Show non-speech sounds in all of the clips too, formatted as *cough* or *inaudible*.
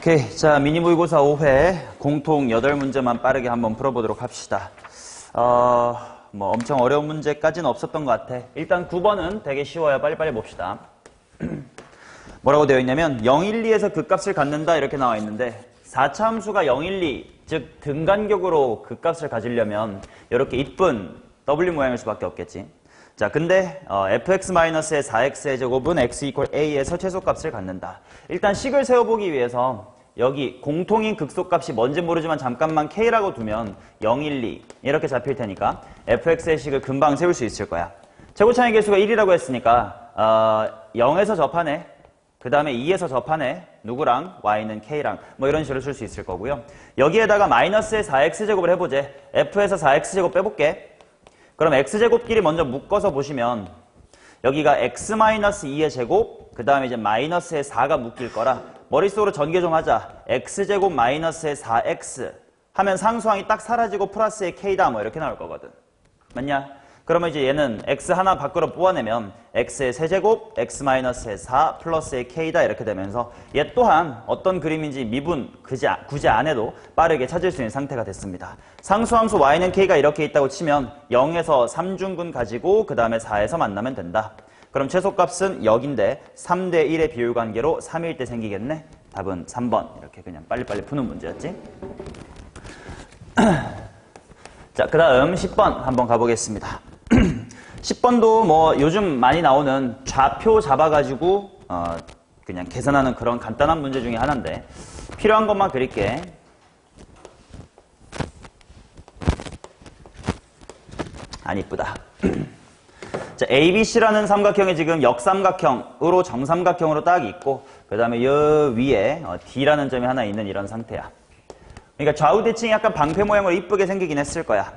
오케이. 자, 미니 모의고사 5회 공통 8문제만 빠르게 한번 풀어보도록 합시다. 어, 뭐 엄청 어려운 문제까지는 없었던 것 같아. 일단 9번은 되게 쉬워요. 빨리빨리 봅시다. *clears throat* 뭐라고 되어 있냐면 0, 1, 2에서 극값을 갖는다 이렇게 나와 있는데 4차 함수가 0, 1, 2, 즉 등간격으로 극값을 가지려면 이렇게 이쁜 W 모양일 수밖에 없겠지. 자, 근데 어, fx-의 4x의 제곱은 x 이퀄 a에서 최소값을 갖는다. 일단 식을 세워보기 위해서 여기 공통인 극소값이 뭔지 모르지만 잠깐만 k라고 두면 0, 1, 2 이렇게 잡힐 테니까 fx의 식을 금방 세울 수 있을 거야. 최고차의 개수가 1이라고 했으니까 어, 0에서 접하네. 그 다음에 2에서 접하네. 누구랑? y는 k랑. 뭐 이런 식으로 쓸 수 있을 거고요. 여기에다가 마이너스의 4x제곱을 해보재. f에서 4x제곱 빼볼게. 그럼 x제곱끼리 먼저 묶어서 보시면 여기가 x-2의 제곱, 그 다음에 이제 마이너스의 4가 묶일 거라 머릿속으로 전개 좀 하자. x제곱 마이너스의 4x 하면 상수항이 딱 사라지고 플러스의 k다 뭐 이렇게 나올 거거든. 맞냐? 그러면 이제 얘는 x 하나 밖으로 뽑아내면 x의 세제곱, x-의 4 플러스의 k다 이렇게 되면서 얘 또한 어떤 그림인지 미분 굳이, 아- 굳이 안 해도 빠르게 찾을 수 있는 상태가 됐습니다. 상수함수 y는 k가 이렇게 있다고 치면 0에서 3중근 가지고 그 다음에 4에서 만나면 된다. 그럼 최소값은 역인데 3대 1의 비율 관계로 3일 때 생기겠네? 답은 3번 이렇게 그냥 빨리빨리 푸는 문제였지? *clears throat* 자, 그 다음 10번 한번 가보겠습니다. 10번도 뭐 요즘 많이 나오는 좌표 잡아가지고 어 그냥 계산하는 그런 간단한 문제 중에 하나인데 필요한 것만 그릴게. 안 이쁘다. *clears throat* 자, ABC라는 삼각형이 지금 역삼각형으로 정삼각형으로 딱 있고 그 다음에 여 위에 어, D라는 점이 하나 있는 이런 상태야. 그러니까 좌우 대칭이 약간 방패 모양으로 이쁘게 생기긴 했을 거야.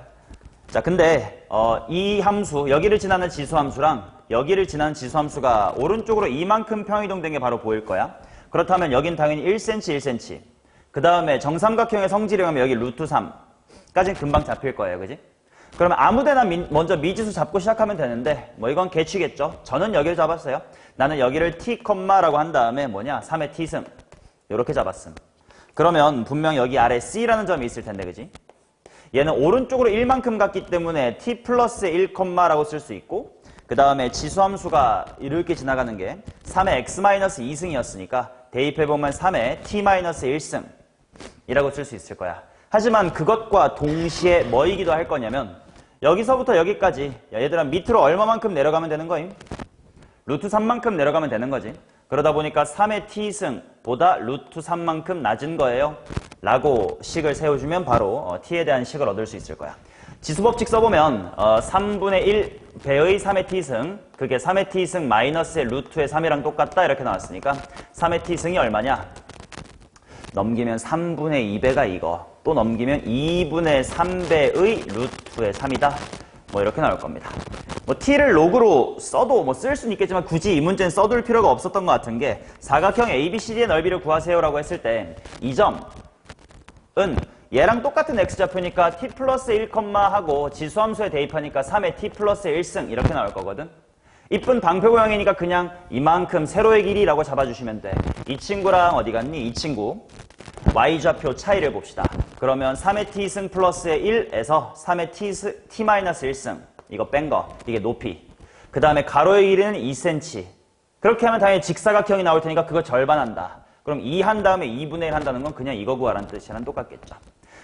자, 근데 어, 이 함수, 여기를 지나는 지수 함수랑 여기를 지나는 지수 함수가 오른쪽으로 이만큼 평이동된 게 바로 보일 거야. 그렇다면 여긴 당연히 1cm, 1cm. 그 다음에 정삼각형의 성질이 하면 여기 루트 3까지는 금방 잡힐 거예요. 그지? 그러면 아무데나 미- 먼저 미지수 잡고 시작하면 되는데 뭐 이건 개취겠죠. 저는 여기를 잡았어요. 나는 여기를 t, 라고 한 다음에 뭐냐? 3의 t승. 이렇게 잡았음. 그러면 분명 여기 아래 c라는 점이 있을 텐데 그지? 얘는 오른쪽으로 1만큼 갔기 때문에 t 플러스 1컴마라고 쓸 수 있고 그 다음에 지수함수가 이렇게 지나가는 게 3의 x-2승이었으니까 대입해보면 3의 t-1승 이라고 쓸 수 있을 거야. 하지만 그것과 동시에 뭐이기도 할 거냐면 여기서부터 여기까지 야, 얘들아 밑으로 얼마만큼 내려가면 되는 거임? 루트 3만큼 내려가면 되는 거지. 그러다 보니까 3의 t승 보다 루트 3만큼 낮은 거예요. 라고 식을 세워주면 바로 어, t에 대한 식을 얻을 수 있을 거야. 지수법칙 써보면 어, 3분의 1 배의 3의 t승 그게 3의 t승 마이너스의 루트의 3이랑 똑같다 이렇게 나왔으니까 3의 t승이 얼마냐? 넘기면 3분의 2배가 이거 또 넘기면 2분의 3배의 루트의 3이다 뭐 이렇게 나올 겁니다 뭐 t를 로그로 써도 뭐 쓸 수는 있겠지만 굳이 이 문제는 써둘 필요가 없었던 것 같은 게 사각형 ABCD의 넓이를 구하세요라고 했을 때 이 점은 얘랑 똑같은 x좌표니까 t 플러스 1, 하고 지수함수에 대입하니까 3의 t 플러스 1승 이렇게 나올 거거든 이쁜 방패 모양이니까 그냥 이만큼 세로의 길이라고 잡아주시면 돼. 이 친구랑 어디 갔니? 이 친구. y좌표 차이를 봅시다. 그러면 3의 t승 플러스의 1에서 3의 t, t-1승. 이거 뺀 거. 이게 높이. 그 다음에 가로의 길이는 2cm. 그렇게 하면 당연히 직사각형이 나올 테니까 그거 절반한다. 그럼 2 한 다음에 2분의 1 한다는 건 그냥 이거 구하라는 뜻이랑 똑같겠죠.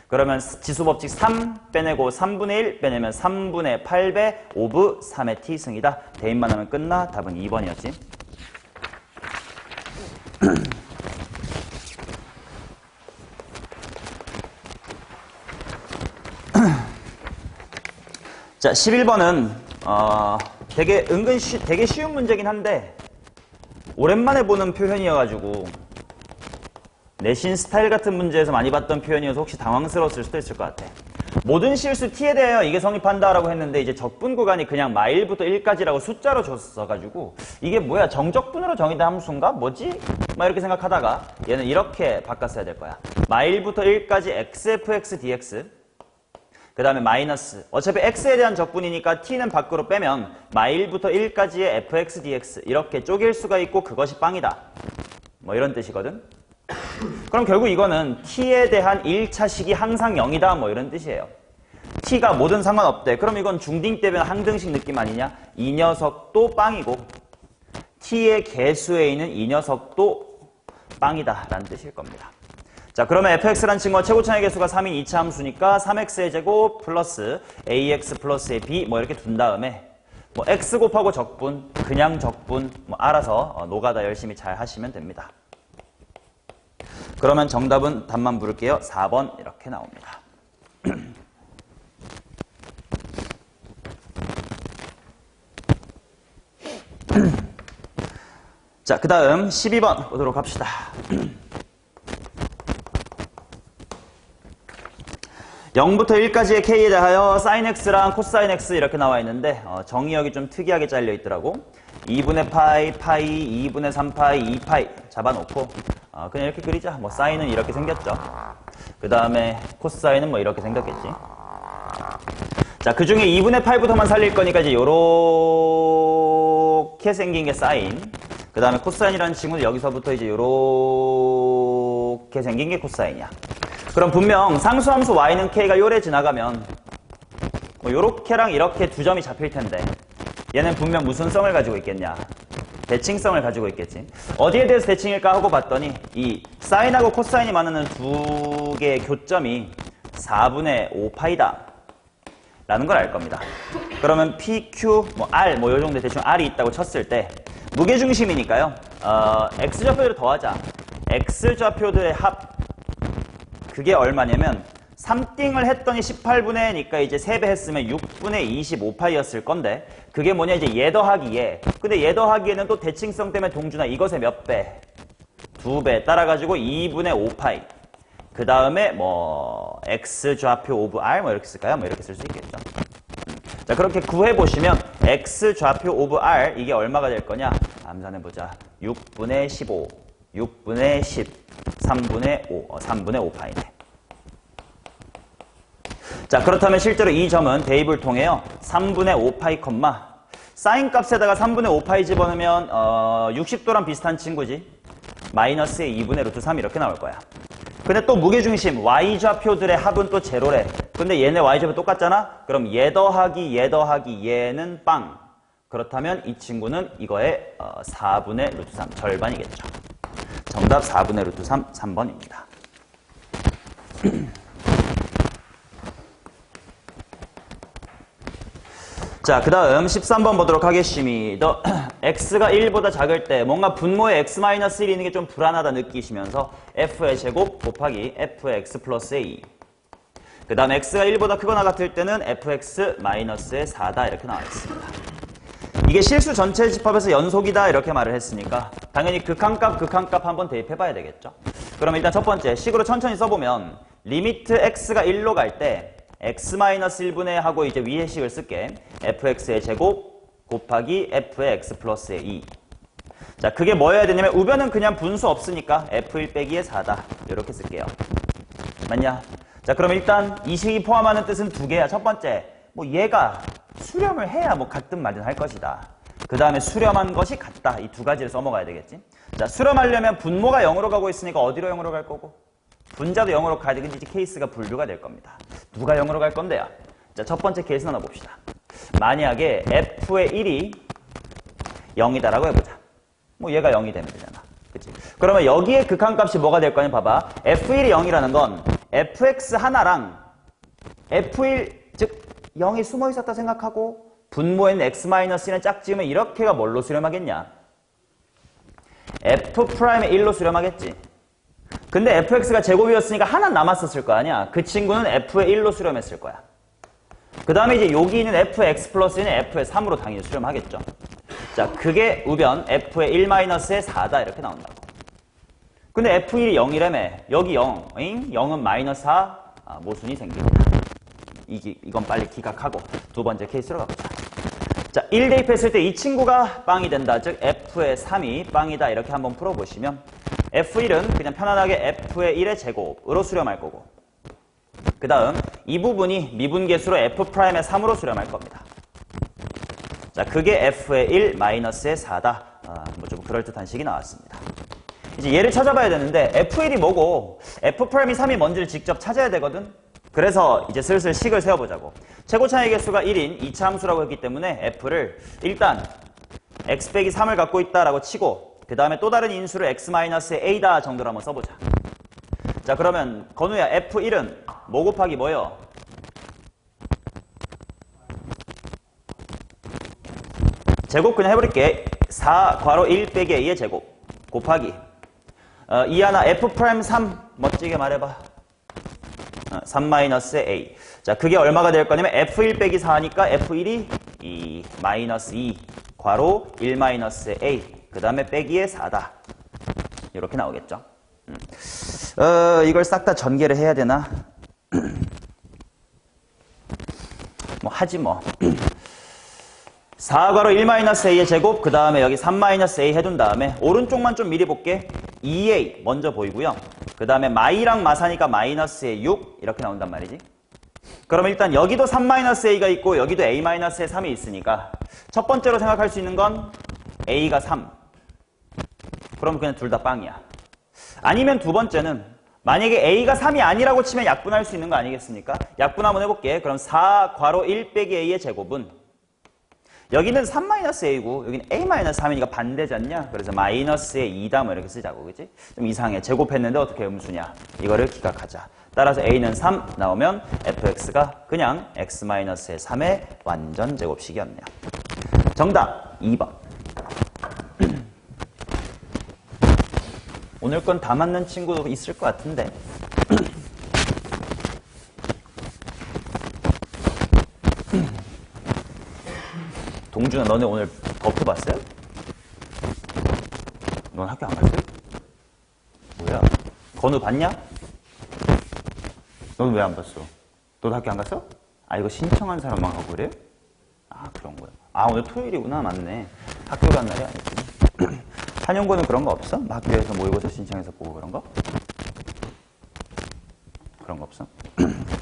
그러면 지수법칙 3 빼내고 3분의 1 빼내면 3분의 8배 5브 3의 t승이다. 대입만 하면 끝나. 답은 2번이었지. *clears throat* 자, 11번은 어, 되게 은근 쉬, 되게 쉬운 문제긴 한데 오랜만에 보는 표현이어가지고 내신 스타일 같은 문제에서 많이 봤던 표현이어서 혹시 당황스러웠을 수도 있을 것 같아. 모든 실수 t에 대하여 이게 성립한다라고 했는데 이제 적분 구간이 그냥 마일부터 1까지라고 숫자로 줬어가지고 이게 뭐야 정적분으로 정의된 함수인가? 뭐지? 막 이렇게 생각하다가 얘는 이렇게 바꿨어야 될 거야. 마일부터 1까지 xfx dx 그 다음에 마이너스 어차피 x에 대한 적분이니까 t는 밖으로 빼면 마일부터 1까지의 fx dx 이렇게 쪼갤 수가 있고 그것이 빵이다 뭐 이런 뜻이거든 그럼 결국 이거는 t에 대한 1차식이 항상 0이다 뭐 이런 뜻이에요. t가 뭐든 상관없대. 그럼 이건 중딩 때면 항등식 느낌 아니냐? 이 녀석도 빵이고 t의 개수에 있는 이 녀석도 빵이다 라는 뜻일 겁니다. 자 그러면 fx라는 친구가 최고차의 개수가 3인 2차 함수니까 3x의 제곱 플러스 ax 플러스의 b 뭐 이렇게 둔 다음에 뭐 x 곱하고 적분, 그냥 적분 뭐 알아서 어, 노가다 열심히 잘 하시면 됩니다. 그러면 정답은 답만 부를게요. 4번 이렇게 나옵니다. *clears throat* 자, 그 다음 12번 보도록 합시다. *clears throat* 0부터 1까지의 k에 대하여 sin x랑 코사인 x 이렇게 나와 있는데 어, 정의역이 좀 특이하게 잘려 있더라고. 2분의 파이, 파이, 2분의 3파이, 2파이 잡아놓고 어, 그냥 이렇게 그리자. 뭐 사인은 이렇게 생겼죠. 그 다음에 코사인은 뭐 이렇게 생겼겠지. 자, 그 중에 2분의 8부터만 살릴 거니까 이제 요렇게 생긴 게 사인. 그 다음에 코사인이라는 친구는 여기서부터 이제 요렇게 생긴 게 코사인이야. 그럼 분명 상수함수 y는 k가 요래 지나가면 뭐 요렇게랑 이렇게 두 점이 잡힐 텐데 얘는 분명 무슨 성을 가지고 있겠냐? 대칭성을 가지고 있겠지. 어디에 대해서 대칭일까 하고 봤더니 이 사인하고 코사인이 만나는 두 개의 교점이 4분의 5파이다 라는 걸 알 겁니다. 그러면 PQ, 뭐 R 뭐 요 정도 대충 R이 있다고 쳤을 때 무게중심이니까요. 어, X좌표를 더하자. X좌표들의 합 그게 얼마냐면 3띵을 했더니 18분의니까 이제 3배 했으면 6분의 25파이였을 건데 그게 뭐냐 이제 얘 더하기 얘 근데 얘 더하기에는 또 대칭성 때문에 동준아 이것의 몇 배? 두 배. 따라가지고 2분의 5파이 그 다음에 뭐 x 좌표 오브 r 뭐 이렇게 쓸까요? 뭐 이렇게 쓸 수 있겠죠. 음. 자 그렇게 구해보시면 x 좌표 오브 r 이게 얼마가 될 거냐? 암산해보자. 6분의 15 6분의 10 3분의 5, 어, 3분의 5파이네. 자, 그렇다면 실제로 이 점은 대입을 통해요. 3분의 5파이 컴마 사인 값에다가 3분의 5파이 집어넣으면 어, 60도랑 비슷한 친구지. 마이너스의 2분의 루트 3 이렇게 나올 거야. 근데 또 무게중심 y좌표들의 합은 또 제로래. 근데 얘네 y좌표 똑같잖아? 그럼 얘 더하기 얘 더하기 얘는 빵. 그렇다면 이 친구는 이거의 어, 4분의 루트 3 절반이겠죠. 정답 4분의 루트 3, 3번입니다. *clears throat* 자, 그 다음 13번 보도록 하겠습니다. *clears throat* x가 1보다 작을 때 뭔가 분모에 x-1이 있는 게 좀 불안하다 느끼시면서 f의 제곱 곱하기 f의 x 플러스 a 그 다음 x가 1보다 크거나 같을 때는 fx 마이너스의 4다 이렇게 나와 있습니다. 이게 실수 전체 집합에서 연속이다 이렇게 말을 했으니까 당연히 극한값 극한값 한번 대입해 봐야 되겠죠. 그럼 일단 첫 번째 식으로 천천히 써보면 리미트 x가 1로 갈 때 x-1분의 하고 이제 위의 식을 쓸게 fx의 제곱 곱하기 f의 x 플러스의 2 자, 그게 뭐여야 되냐면 우변은 그냥 분수 없으니까 f1 빼기의 4다 이렇게 쓸게요. 맞냐? 자, 그럼 일단 이 식이 포함하는 뜻은 두 개야. 첫 번째, 뭐 얘가 수렴을 해야 뭐 같든 말든 할 것이다. 그 다음에 수렴한 것이 같다. 이 두 가지를 써먹어야 되겠지. 자, 수렴하려면 분모가 0으로 가고 있으니까 어디로 0으로 갈 거고? 분자도 0으로 가야 되겠지. 케이스가 분류가 될 겁니다. 누가 0으로 갈 건데요? 자, 첫 번째 케이스 하나 봅시다. 만약에 f의 1이 0이다라고 해보자. 뭐 얘가 0이 되면 되잖아. 그치? 그러면 여기에 극한값이 뭐가 될 거냐 봐봐. f1이 0이라는 건 fx 하나랑 f1 즉 0이 숨어 있었다 생각하고 분모에는 x-1의 짝지으면 이렇게가 뭘로 수렴하겠냐? f'의 1로 수렴하겠지. 근데 fx가 제곱이었으니까 하나 남았었을 거 아니야. 그 친구는 f의 1로 수렴했을 거야. 그 다음에 이제 여기 있는 fx 플러스 는 f의 3으로 당연히 수렴하겠죠. 자, 그게 우변 f의 1-의 4다 이렇게 나온다고. 근데 f1이 0이라며 여기 0, 잉? 0은 마이너스 4 아, 모순이 생깁니다. 이, 이건 빨리 기각하고 두 번째 케이스로 가보자. 자, 1 대입했을 때 이 친구가 빵이 된다. 즉 f의 3이 빵이다. 이렇게 한번 풀어보시면 f1은 그냥 편안하게 f의 1의 제곱으로 수렴할 거고 그 다음 이 부분이 미분계수로 f'의 3으로 수렴할 겁니다. 자, 그게 f의 1 마이너스의 4다. 아, 뭐좀 그럴듯한 식이 나왔습니다. 이제 얘를 찾아봐야 되는데 F1이 뭐고 F 프라임이 3이 뭔지를 직접 찾아야 되거든. 그래서 이제 슬슬 식을 세워보자고. 최고 차이 개수가 1인 2차 함수라고 했기 때문에 F를 일단 x 빼기 3을 갖고 있다라고 치고 그 다음에 또 다른 인수를 x-a다 정도로 한번 써보자. 자 그러면 건우야 F1은 뭐 곱하기 뭐요? 제곱 그냥 해버릴게. 4 괄호 1 빼기 a의 제곱 곱하기 어, 이 하나 f 프라임 3 멋지게 말해봐. 어, 3 마이너스 a. 자 그게 얼마가 될 거냐면 f1 빼기 4니까 f1이 2 마이너스 2 괄호 1 마이너스 a 그 다음에 빼기의 4다. 이렇게 나오겠죠. 음. 어, 이걸 싹 다 전개를 해야 되나? *clears throat* 뭐 하지 뭐. *clears throat* 4괄호 1-a의 제곱 그 다음에 여기 3-a 해둔 다음에 오른쪽만 좀 미리 볼게 2a 먼저 보이고요. 그 다음에 마이랑 마사니까 마이너스의 6 이렇게 나온단 말이지. 그러면 일단 여기도 3-a가 있고 여기도 a-의 3이 있으니까 첫 번째로 생각할 수 있는 건 a가 3 그럼 그냥 둘 다 빵이야. 아니면 두 번째는 만약에 a가 3이 아니라고 치면 약분할 수 있는 거 아니겠습니까? 약분 한번 해볼게. 그럼 4 괄호 1 빼기 a의 제곱은 여기는 3-a고 여기는 a-3이니까 반대지 않냐? 그래서 마이너스의 2다 뭐 이렇게 쓰자고 그지? 좀 이상해. 제곱했는데 어떻게 음수냐? 이거를 기각하자. 따라서 a는 3 나오면 fx가 그냥 x-의 3의 완전 제곱식이었네요. 정답 2번. *clears throat* 오늘 건 다 맞는 친구도 있을 것 같은데. *clears throat* 동준아 너네 오늘 버프 봤어요? 넌 학교 안 갔어요? 뭐야? 건우 봤냐? 넌 왜 안 봤어? 너도 학교 안 갔어? 아 이거 신청한 사람만 가고 그래? 아 그런 거야. 아 오늘 토요일이구나 맞네. 학교 간 날이 아니지. *clears throat* 한영고는 그런 거 없어? 뭐 학교에서 모의고사 신청해서 보고 그런 거? 그런 거 없어? *clears throat*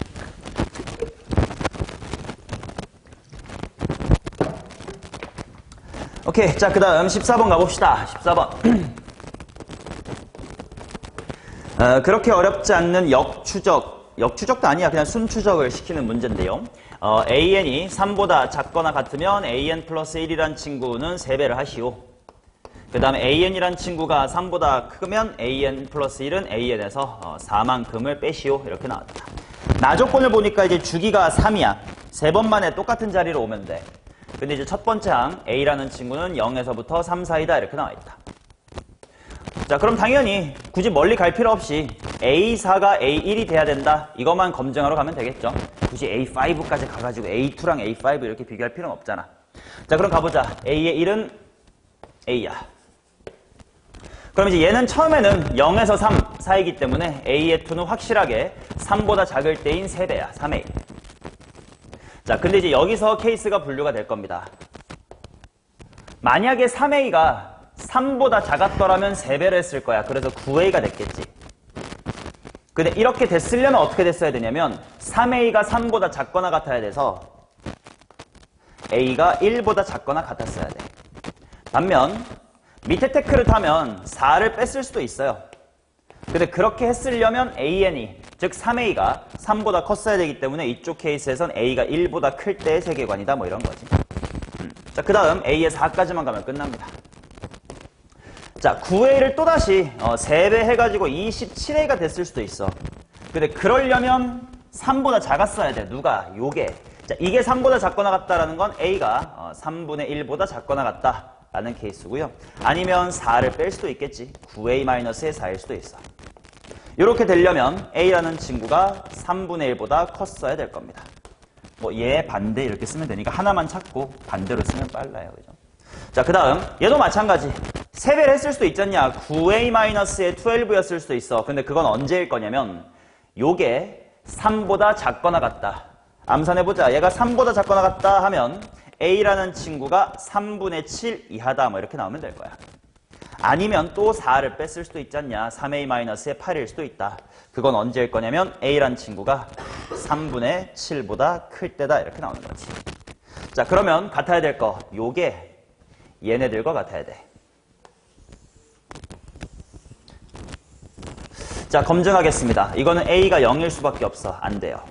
오케이. 자, 그 다음 14번 가봅시다. 14번. *clears throat* 어, 그렇게 어렵지 않는 역추적, 역추적도 아니야. 그냥 순추적을 시키는 문제인데요. 어, an이 3보다 작거나 같으면 an 플러스 1이란 친구는 3배를 하시오. 그 다음에 an이란 친구가 3보다 크면 an 플러스 1은 an에서 어, 4만큼을 빼시오. 이렇게 나왔다. 나조건을 보니까 이제 주기가 3이야. 세 번 만에 똑같은 자리로 오면 돼. 근데 이제 첫 번째 항 A라는 친구는 0에서부터 3 사이다 이렇게 나와 있다. 자 그럼 당연히 굳이 멀리 갈 필요 없이 A4가 A1이 돼야 된다. 이것만 검증하러 가면 되겠죠. 굳이 A5까지 가가지고 A2랑 A5 이렇게 비교할 필요는 없잖아. 자 그럼 가보자. A의 1은 A야. 그럼 이제 얘는 처음에는 0에서 3 사이기 때문에 A의 2는 확실하게 3보다 작을 때인 3배야. 3A. 자, 근데 이제 여기서 케이스가 분류가 될 겁니다. 만약에 3A가 3보다 작았더라면 3배를 했을 거야. 그래서 9A가 됐겠지. 근데 이렇게 됐으려면 어떻게 됐어야 되냐면 3A가 3보다 작거나 같아야 돼서 A가 1보다 작거나 같았어야 돼. 반면 밑에 테크를 타면 4를 뺐을 수도 있어요. 근데 그렇게 했으려면 AN이 즉 3A가 3보다 컸어야 되기 때문에 이쪽 케이스에선 A가 1보다 클 때의 세계관이다 뭐 이런 거지. 음. 자, 그 다음 A의 4까지만 가면 끝납니다. 자, 9A를 또다시 어, 3배 해가지고 27A가 됐을 수도 있어. 근데 그러려면 3보다 작았어야 돼. 누가? 요게. 자, 이게 3보다 작거나 같다라는 건 A가 어, 3분의 1보다 작거나 같다. 라는 케이스고요. 아니면 4를 뺄 수도 있겠지. 9A-의 4일 수도 있어. 이렇게 되려면 A라는 친구가 3분의 1보다 컸어야 될 겁니다. 뭐 얘 반대 이렇게 쓰면 되니까 하나만 찾고 반대로 쓰면 빨라요. 그죠? 자, 그 다음 얘도 마찬가지. 3배를 했을 수도 있잖냐. 9A-의 12였을 수도 있어. 근데 그건 언제일 거냐면 요게 3보다 작거나 같다. 암산해보자. 얘가 3보다 작거나 같다 하면 A라는 친구가 3분의 7 이하다 뭐 이렇게 나오면 될 거야. 아니면 또 4를 뺐을 수도 있잖냐. 3A-의 8일 수도 있다. 그건 언제일 거냐면 A란 친구가 3분의 7보다 클 때다. 이렇게 나오는 거지. 자, 그러면 같아야 될 거. 요게 얘네들과 같아야 돼. 자, 검증하겠습니다. 이거는 A가 0일 수밖에 없어. 안 돼요.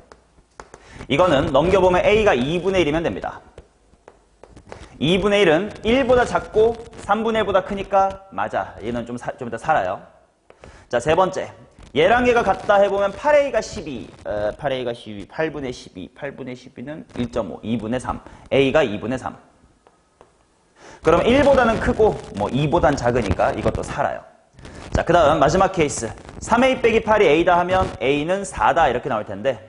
이거는 넘겨보면 A가 2분의 1이면 됩니다. 2분의 1은 1보다 작고 3분의 1보다 크니까 맞아. 얘는 좀, 사, 좀 이따 살아요. 자, 세 번째. 얘랑 얘가 같다 해보면 8A가 12, 어, 8A가 12, 8분의 12, 8분의 12는 1.5, 2분의 3, A가 2분의 3. 그럼 1보다는 크고 뭐 2보단 작으니까 이것도 살아요. 자, 그 다음 마지막 케이스. 3A 빼기 8이 A다 하면 A는 4다 이렇게 나올 텐데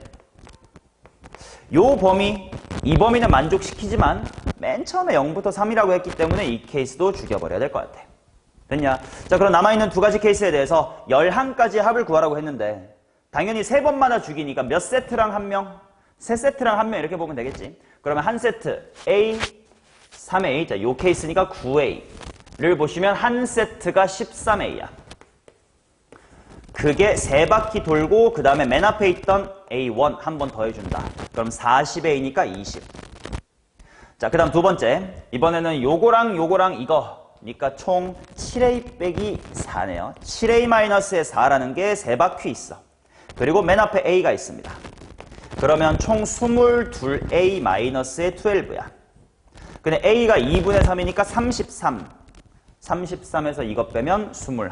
요 범위, 이 범위는 만족시키지만 맨 처음에 0부터 3이라고 했기 때문에 이 케이스도 죽여버려야 될 것 같아. 됐냐? 자, 그럼 남아있는 두 가지 케이스에 대해서 11가지 합을 구하라고 했는데 당연히 세 번마다 죽이니까 몇 세트랑 한 명? 세 세트랑 한 명 이렇게 보면 되겠지. 그러면 한 세트 A, 3A, 자, 요 케이스니까 9A를 보시면 한 세트가 13A야. 그게 세 바퀴 돌고 그 다음에 맨 앞에 있던 A1 한 번 더해준다. 그럼 40A니까 20. 자, 그 다음 두 번째. 이번에는 요거랑 요거랑 이거니까 총 7A 빼기 4네요. 7A-의 4라는 게 세 바퀴 있어. 그리고 맨 앞에 A가 있습니다. 그러면 총 22A-의 12야. 근데 A가 2분의 3이니까 33. 33에서 이것 빼면 21.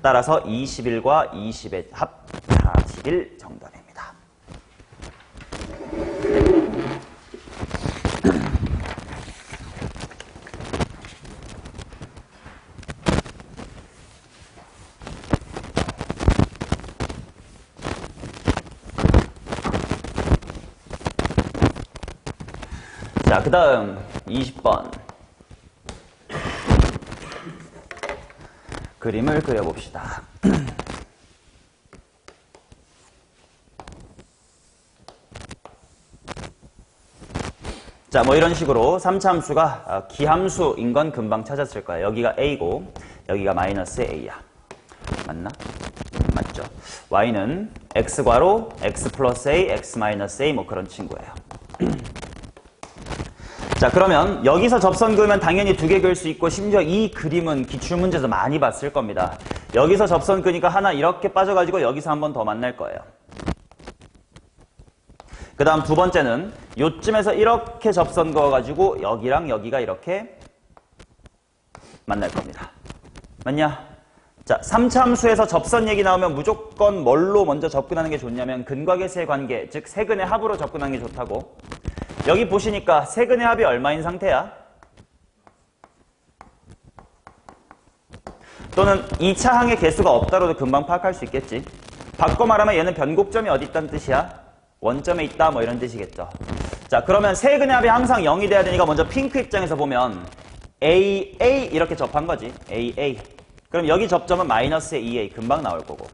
따라서 21과 20의 합 41 정답입니다. 자, 그 다음 20번. 그림을 그려봅시다. *clears throat* 자, 뭐 이런 식으로 3차 함수가 어, 기함수인 건 금방 찾았을 거야. 여기가 a고 여기가 마이너스 a야. 맞나? 맞죠. y는 x괄호 x 플러스 a, x 마이너스 a 뭐 그런 친구예요. 자 그러면 여기서 접선 그으면 당연히 두 개 그을 수 있고 심지어 이 그림은 기출문제에서 많이 봤을 겁니다. 여기서 접선 그니까 하나 이렇게 빠져가지고 여기서 한 번 더 만날 거예요. 그 다음 두 번째는 요쯤에서 이렇게 접선 그어가지고 여기랑 여기가 이렇게 만날 겁니다. 맞냐? 자, 3차 함수에서 접선 얘기 나오면 무조건 뭘로 먼저 접근하는 게 좋냐면 근과 계수의 관계, 즉 세근의 합으로 접근하는 게 좋다고 여기 보시니까 세근의 합이 얼마인 상태야? 또는 2차 항의 개수가 없다로도 금방 파악할 수 있겠지. 바꿔 말하면 얘는 변곡점이 어디 있다는 뜻이야? 원점에 있다 뭐 이런 뜻이겠죠. 자 그러면 세근의 합이 항상 0이 돼야 되니까 먼저 핑크 입장에서 보면 A, A 이렇게 접한 거지. A, A. 그럼 여기 접점은 마이너스의 2A 금방 나올 거고.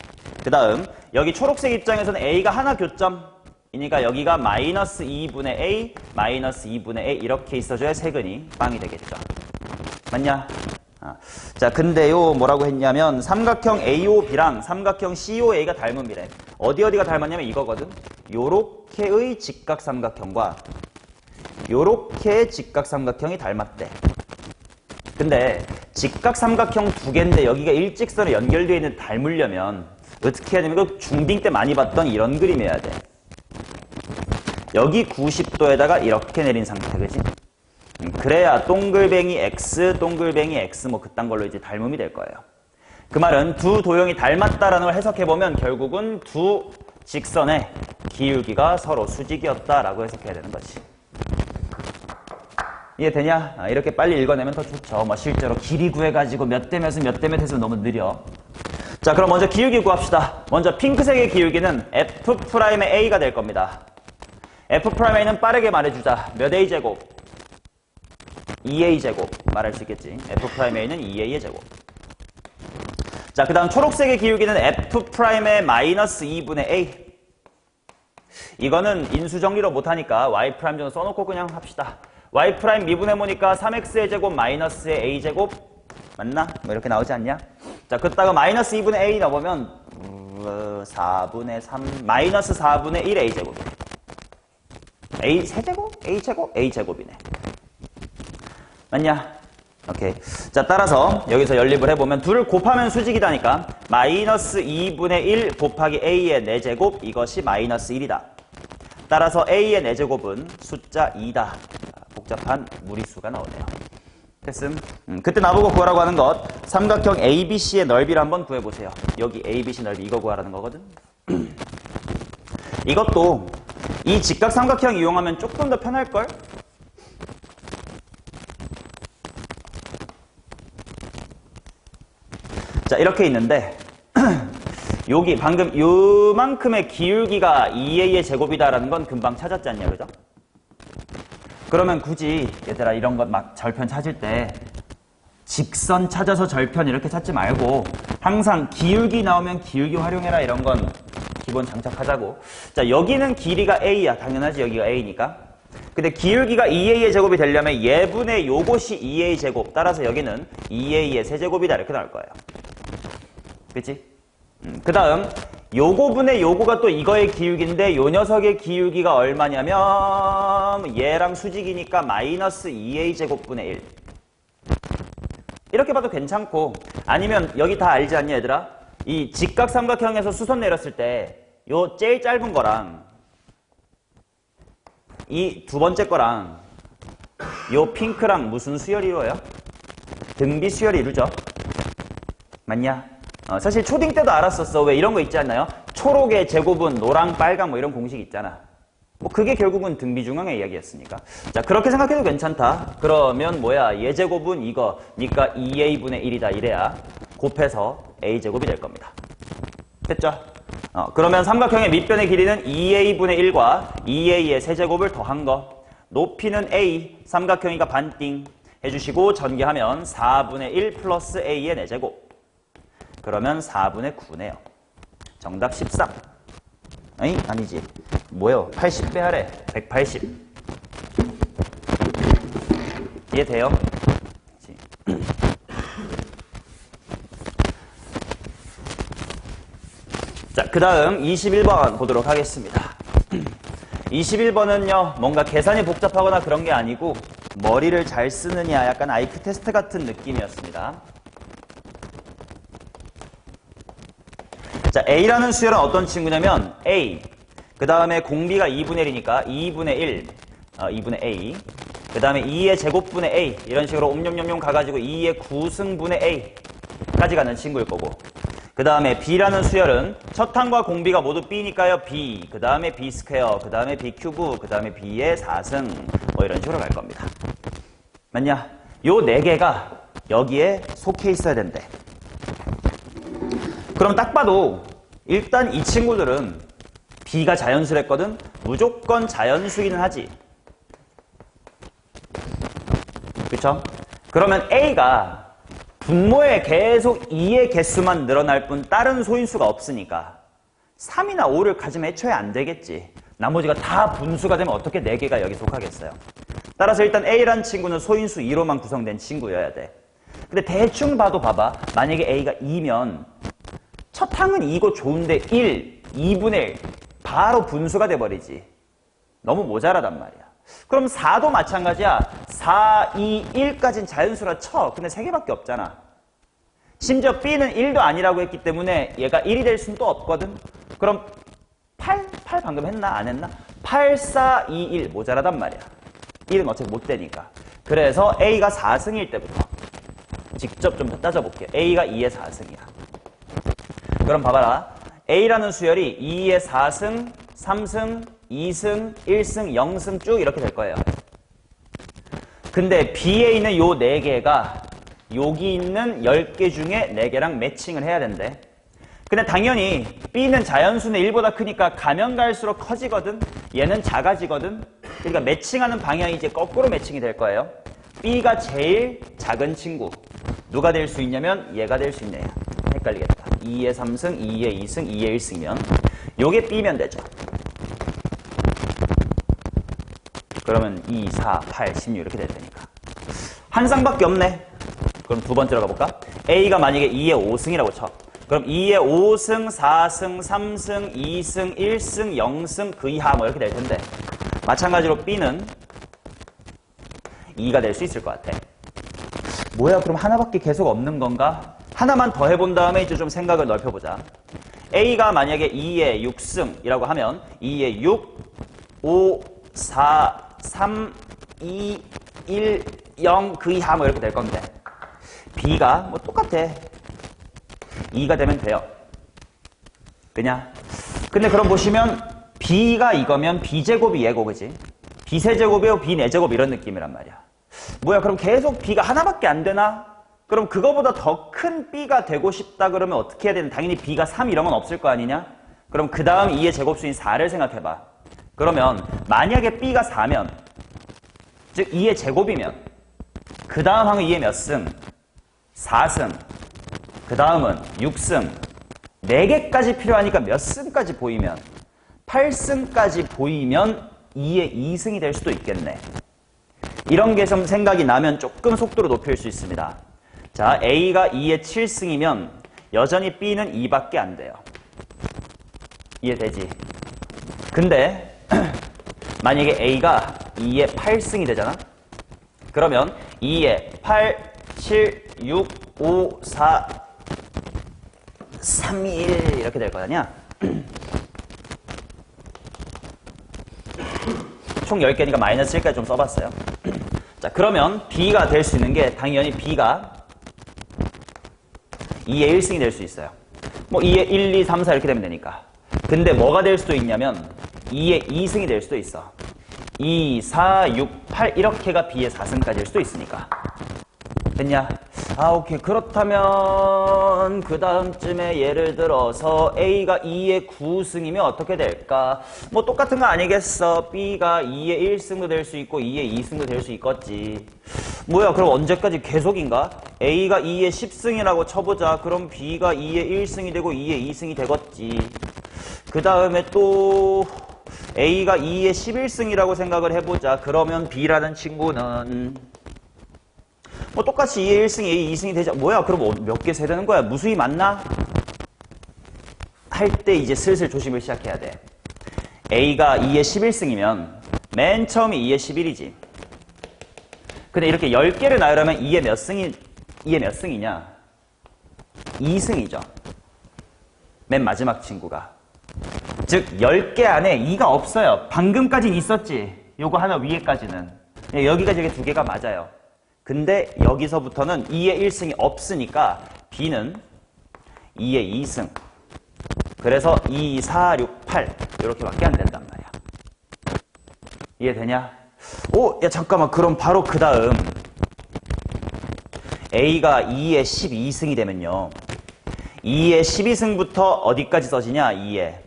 그 다음 여기 초록색 입장에서는 A가 하나 교점 이니까 여기가 마이너스 2분의 A, 마이너스 2분의 A 이렇게 있어줘야 세근이 빵이 되겠죠. 맞냐? 아, 자, 근데요, 뭐라고 했냐면, 삼각형 AOB랑 삼각형 COA가 닮은 비례. 어디 어디가 닮았냐면 이거거든. 요렇게의 직각삼각형과 요렇게의 직각삼각형이 닮았대. 근데 직각삼각형 두 개인데 여기가 일직선에 연결되어 있는 닮으려면 어떻게 해야 되면 이거 중딩 때 많이 봤던 이런 그림이어야 돼. 여기 90도에다가 이렇게 내린 상태, 그지? 음, 그래야 동글뱅이 X, 동글뱅이 X 뭐 그딴 걸로 이제 닮음이 될 거예요. 그 말은 두 도형이 닮았다라는 걸 해석해보면 결국은 두 직선의 기울기가 서로 수직이었다라고 해석해야 되는 거지. 이해되냐? 아, 이렇게 빨리 읽어내면 더 좋죠. 뭐 실제로 길이 구해가지고 몇 대 몇은 몇 대 몇 해서 너무 느려. 자, 그럼 먼저 기울기 구합시다. 먼저 핑크색의 기울기는 F'의 A가 될 겁니다. F'A는 빠르게 말해주자. 몇 A제곱? 2A제곱 말할 수 있겠지. F'A는 2A의 제곱. 자, 그 다음 초록색의 기울기는 F'의 마이너스 2분의 A. 이거는 인수정리로 못하니까 Y' 정도 써놓고 그냥 합시다. Y' 미분해 보니까 3X의 제곱 마이너스의 A제곱 맞나? 뭐 이렇게 나오지 않냐? 자, 그다가 마이너스 2분의 A 넣어보면 4분의 3 마이너스 4분의 1 A제곱. A 세제곱? A제곱? A제곱이네. 맞냐? 오케이. 자, 따라서 여기서 연립을 해보면 둘을 곱하면 수직이다니까 마이너스 2분의 1 곱하기 a의 4제곱 이것이 마이너스 1이다. 따라서 a의 4제곱은 숫자 2다. 복잡한 무리수가 나오네요. 됐음. 음, 그때 나보고 구하라고 하는 것 삼각형 ABC의 넓이를 한번 구해보세요. 여기 ABC 넓이 이거 구하라는 거거든. *clears throat* 이것도 이 직각 삼각형 이용하면 조금 더 편할걸? 자, 이렇게 있는데, *clears throat* 여기 방금 요만큼의 기울기가 2a의 제곱이다라는 건 금방 찾았지 않냐, 그죠? 그러면 굳이 얘들아 이런 것 막 절편 찾을 때 직선 찾아서 절편 이렇게 찾지 말고 항상 기울기 나오면 기울기 활용해라 이런 건 기본 장착하자고. 자, 여기는 길이가 a야. 당연하지, 여기가 a니까. 근데 기울기가 2a의 제곱이 되려면 예분의 요것이 2a 제곱. 따라서 여기는 2a의 세제곱이다. 이렇게 나올 거예요. 그치? 음, 그 다음, 요거분의 요거가 또 이거의 기울기인데, 요 녀석의 기울기가 얼마냐면, 얘랑 수직이니까 마이너스 2a 제곱분의 1. 이렇게 봐도 괜찮고, 아니면 여기 다 알지 않냐, 얘들아? 이 직각 삼각형에서 수선 내렸을 때, 요 제일 짧은 거랑, 이 두 번째 거랑, 요 핑크랑 무슨 수열이 이루어요? 등비 수열이 이루죠? 맞냐? 어, 사실 초딩 때도 알았었어. 왜 이런 거 있지 않나요? 초록의 제곱은 노랑, 빨강 뭐 이런 공식 있잖아. 뭐 그게 결국은 등비중앙의 이야기였으니까. 자 그렇게 생각해도 괜찮다. 그러면 뭐야? 예제곱은 이거. 니까 2a분의 1이다 이래야 곱해서 a제곱이 될 겁니다. 됐죠? 어, 그러면 삼각형의 밑변의 길이는 2a분의 1과 2a의 세제곱을 더한 거. 높이는 a, 삼각형이가 반띵 해주시고 전개하면 4분의 1 플러스 a의 4제곱. 그러면 4분의 9네요. 정답 13. 아니, 아니지. 뭐요? 80 빼하래. 180. 이해돼요? 그치. 자, 그 다음 21번 보도록 하겠습니다. *clears throat* 21번은요, 뭔가 계산이 복잡하거나 그런 게 아니고, 머리를 잘 쓰느냐, 약간 아이큐 테스트 같은 느낌이었습니다. 자, A라는 수열은 어떤 친구냐면 A, 그 다음에 공비가 2분의 1이니까 2분의 1, 어, 2분의 A, 그 다음에 2의 제곱분의 A 이런 식으로 옴뇸뇸뇸 가가지고 2의 9승분의 A까지 가는 친구일 거고 그 다음에 B라는 수열은 첫 항과 공비가 모두 B니까요 B, 그 다음에 B 스퀘어, 그 다음에 B 큐브, 그 다음에 B의 4승 뭐 이런 식으로 갈 겁니다. 맞냐? 요 네 개가 여기에 속해 있어야 된대. 그럼 딱 봐도 일단 이 친구들은 B가 자연수랬거든 무조건 자연수기는 하지 그쵸? 그러면 A가 분모에 계속 2의 개수만 늘어날 뿐 다른 소인수가 없으니까 3이나 5를 가지면 애초에 안 되겠지 나머지가 다 분수가 되면 어떻게 4개가 여기 속하겠어요 따라서 일단 A란 친구는 소인수 2로만 구성된 친구여야 돼 근데 대충 봐도 봐봐 만약에 A가 2면 첫 항은 2고 좋은데 1, 2분의 1 바로 분수가 돼버리지. 너무 모자라단 말이야. 그럼 4도 마찬가지야. 4, 2, 1까지는 자연수라 쳐. 근데 3개밖에 없잖아. 심지어 B는 1도 아니라고 했기 때문에 얘가 1이 될 수는 또 없거든. 그럼 8, 8 방금 했나? 안 했나? 8, 4, 2, 1 모자라단 말이야. 1은 어차피 못 되니까. 그래서 A가 4승일 때부터 직접 좀 따져볼게요. A가 2의 4승이야. 그럼 봐봐라. A라는 수열이 2의 4승, 3승, 2승, 1승, 0승 쭉 이렇게 될 거예요. 근데 B에 있는 요 4개가 여기 있는 10개 중에 4개랑 매칭을 해야 된대. 근데 당연히 B는 자연수는 1보다 크니까 가면 갈수록 커지거든. 얘는 작아지거든. 그러니까 매칭하는 방향이 이제 거꾸로 매칭이 될 거예요. B가 제일 작은 친구. 누가 될 수 있냐면 얘가 될 수 있네요. 헷갈리겠다. 2의 3승, 2의 2승, 2의 1승이면 요게 B면 되죠. 그러면 2, 4, 8, 16 이렇게 될 테니까. 한 쌍밖에 없네. 그럼 두 번째로 가볼까? A가 만약에 2의 5승이라고 쳐. 그럼 2의 5승, 4승, 3승, 2승, 1승, 0승 그 이하 뭐 이렇게 될 텐데. 마찬가지로 B는 2가 될 수 있을 것 같아. 뭐야, 그럼 하나밖에 계속 없는 건가? 하나만 더 해본 다음에 이제 좀 생각을 넓혀보자. A가 만약에 2에 6승이라고 하면 2에 6, 5, 4, 3, 2, 1, 0, 그 이하 뭐 이렇게 될 건데. B가 뭐 똑같아. 2가 되면 돼요. 그냥. 근데 그럼 보시면 B가 이거면 B제곱이 얘고, 그지? B세제곱이요, B네제곱 이런 느낌이란 말이야. 뭐야, 그럼 계속 B가 하나밖에 안 되나? 그럼 그거보다 더 큰 B가 되고 싶다 그러면 어떻게 해야 되는? 당연히 B가 3 이런 건 없을 거 아니냐? 그럼 그 다음 2의 제곱수인 4를 생각해봐. 그러면 만약에 B가 4면, 즉 2의 제곱이면, 그 다음 항은 2의 몇 승? 4승. 그 다음은 6승. 4개까지 필요하니까 몇 승까지 보이면? 8승까지 보이면 2의 2승이 될 수도 있겠네. 이런 게 좀 생각이 나면 조금 속도를 높일 수 있습니다. 자, A가 2의 7승이면 여전히 B는 2밖에 안 돼요. 이해되지? 근데 만약에 A가 2의 8승이 되잖아? 그러면 2의 8, 7, 6, 5, 4, 3, 2, 1 이렇게 될 거 아니야? *clears throat* 총 10개니까 마이너스 1까지 좀 써봤어요. *clears throat* 자, 그러면 B가 될 수 있는 게 당연히 B가 2의 1승이 될 수 있어요. 뭐 2의 1, 2, 3, 4 이렇게 되면 되니까. 근데 뭐가 될 수도 있냐면 2의 2승이 될 수도 있어. 2, 4, 6, 8 이렇게가 B의 4승까지일 수도 있으니까. 됐냐? 아, 오케이. 그렇다면, 그 다음쯤에 예를 들어서 A가 2의 9승이면 어떻게 될까? 뭐 똑같은 거 아니겠어? B가 2의 1승도 될 수 있고 2의 2승도 될 수 있겠지. 뭐야, 그럼 언제까지 계속인가? A가 2의 10승이라고 쳐보자. 그럼 B가 2의 1승이 되고 2의 2승이 되겠지. 그 다음에 또, A가 2의 11승이라고 생각을 해보자. 그러면 B라는 친구는, 뭐 똑같이 2의 1승이 2의 2승이 되자. 뭐야, 그럼 몇 개 세되는 거야? 무수히 맞나? 할 때 이제 슬슬 조심을 시작해야 돼. A가 2의 11승이면 맨 처음이 2의 11이지. 근데 이렇게 10개를 나열하면 2의 몇 승이, 2의 몇 승이냐? 2승이죠. 맨 마지막 친구가. 즉, 10개 안에 2가 없어요. 방금까진 있었지. 요거 하나 위에까지는. 예, 여기까지 이게 두 개가 맞아요. 근데 여기서부터는 2의 1승이 없으니까 B는 2의 2승. 그래서 2, 4, 6, 8 이렇게밖에 안 된단 말이야. 이해되냐? 오, 야 잠깐만. 그럼 바로 그 다음 A가 2의 12승이 되면요. 2의 12승부터 어디까지 써지냐? 2의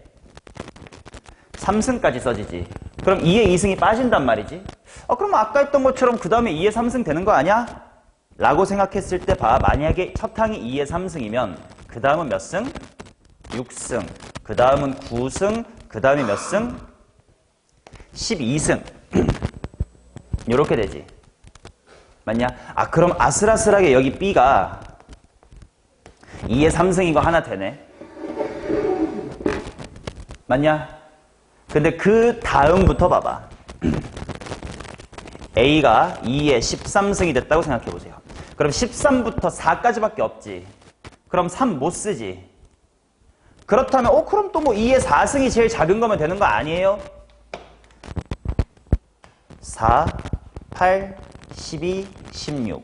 3승까지 써지지. 그럼 2의 2승이 빠진단 말이지. 아, 그럼 아까 했던 것처럼 그 다음에 2의 3승 되는 거 아니야? 라고 생각했을 때 봐. 만약에 첫 항이 2의 3승이면 그 다음은 몇 승? 6승. 그 다음은 9승. 그 다음에 몇 승? 12승. 이렇게 *clears throat* 되지. 맞냐? 아, 그럼 아슬아슬하게 여기 B가 2의 3승인 거 하나 되네. 맞냐? 근데 그 다음부터 봐봐. *clears throat* A가 2의 13승이 됐다고 생각해 보세요. 그럼 13부터 4까지밖에 없지. 그럼 3 못 쓰지. 그렇다면 어 그럼 또 뭐 2의 4승이 제일 작은 거면 되는 거 아니에요? 4, 8, 12, 16.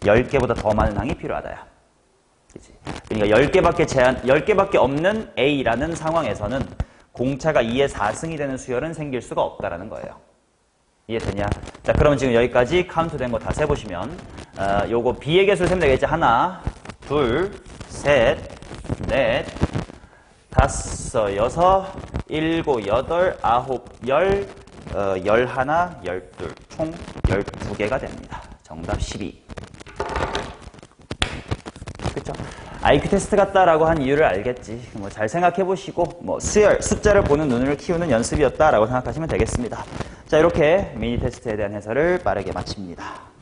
10개보다 더 많은 항이 필요하다야. 그치? 그러니까 10개밖에 제한 10개밖에 없는 A라는 상황에서는 공차가 2의 4승이 되는 수열은 생길 수가 없다라는 거예요. 이해되냐? 자, 그러면 지금 여기까지 카운트 된 거 다 세보시면, 어, 요거 B의 개수를 세면 되겠지. 하나, 둘, 셋, 넷, 다섯, 여섯, 일곱, 여덟, 아홉, 열, 어, 열하나, 열둘, 총 열두 개가 됩니다. 정답 12. 그쵸? IQ 테스트 같다라고 한 이유를 알겠지. 뭐 잘 생각해 보시고, 뭐 수열, 숫자를 보는 눈을 키우는 연습이었다라고 생각하시면 되겠습니다. 자, 이렇게 미니 테스트에 대한 해설을 빠르게 마칩니다.